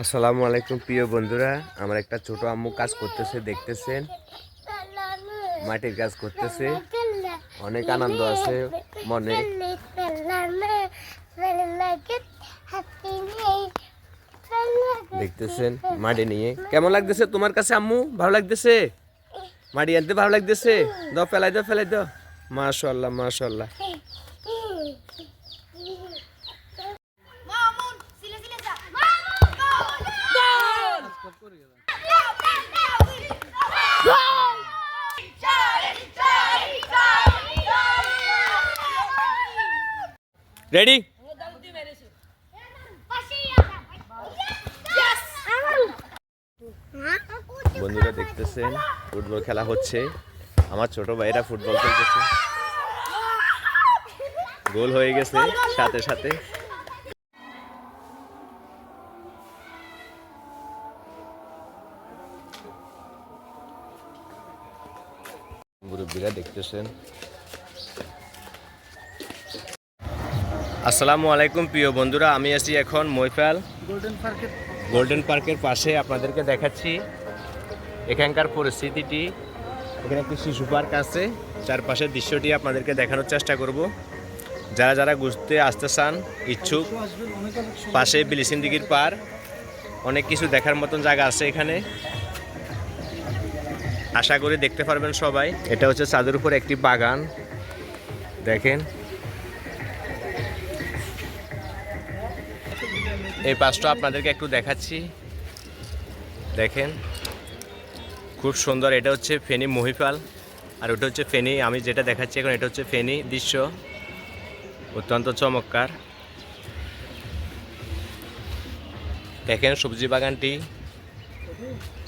আসসালামু আলাইকুম, প্রিয় বন্ধুরা। আমার একটা ছোট আম্মু কাজ করতেছে, দেখতেছেন? মাটির কাজ করতেছে। অনেক আনন্দ আছে মনে। দেখতেছেন মাটি নিয়ে। কেমন লাগতেছে তোমার কাছে, আম্মু? ভালো লাগতেছে? মাটি আনতে ভালো লাগতেছে? দাও, ফেলাই দাও ফেলাই দাও। মাশাল্লাহ মাশাল্লাহ। রেডি বন্ধুরা দেখতেছেন, ফুটবল খেলা হচ্ছে। আমার ছোট ভাইরা ফুটবল খেলতেছে। গোল হয়ে গেছে, সাথে সাথে। মুরব্বীরা দেখতেছেন আসসালামু আলাইকুম, প্রিয় বন্ধুরা। আমি আছি এখন মৈফাল গোল্ডেন পার্কের গোল্ডেন পার্কের পাশে আপনাদেরকে দেখাচ্ছি এখানকার পরিস্থিতিটি। এখানে একটি শিশু পার্ক আছে। চারপাশের দৃশ্যটি আপনাদেরকে দেখানোর চেষ্টা করব। যারা যারা ঘুরতে আসতে চান, ইচ্ছুক। পাশে বিলিসিন দিঘির পার, অনেক কিছু দেখার মতন জায়গা আছে এখানে। আশা করি দেখতে পারবেন সবাই। এটা হচ্ছে চাঁদের উপর একটি বাগান। দেখেন। এই পাশটা আপনাদেরকে একটু দেখাচ্ছি। দেখেন, খুব সুন্দর। এটা হচ্ছে ফেনী মহিপাল, আর ওটা হচ্ছে ফেনী, আমি যেটা দেখাচ্ছি এখন, এটা হচ্ছে ফেনি দৃশ্য। অত্যন্ত চমৎকার। দেখেন সবজি বাগানটি,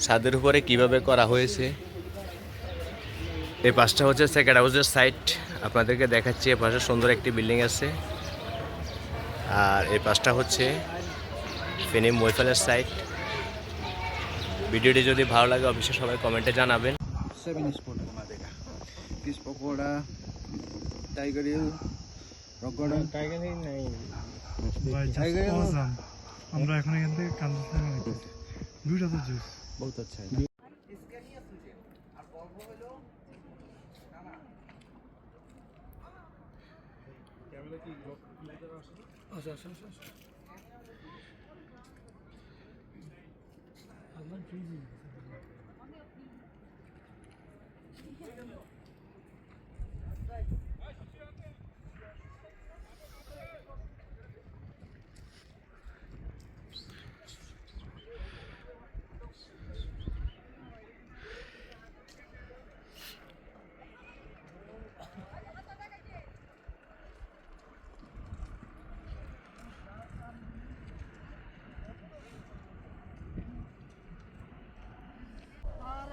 ছাদের উপরে কীভাবে করা হয়েছে। এই পাশটা হচ্ছে সেকেন্ড হাউসের সাইট, আপনাদেরকে দেখাচ্ছি। এ পাশে সুন্দর একটি বিল্ডিং আছে। আর এই পাশটা হচ্ছে ফেনী মৈফালের সাইট ভিডিওটি যদি ভালো লাগে অবশ্যই সবাই কমেন্টে জানাবেন। সেভেন স্পট ঘুমা দেখা fish pakora Tiger Hill Rock Garden Tiger Hill নাই। ভাই Tiger আমরা এখন এখান থেকে কান্দার নিতেছি তো জুস বহুত আচ্ছা। Buradan keyif yiyeceğiz.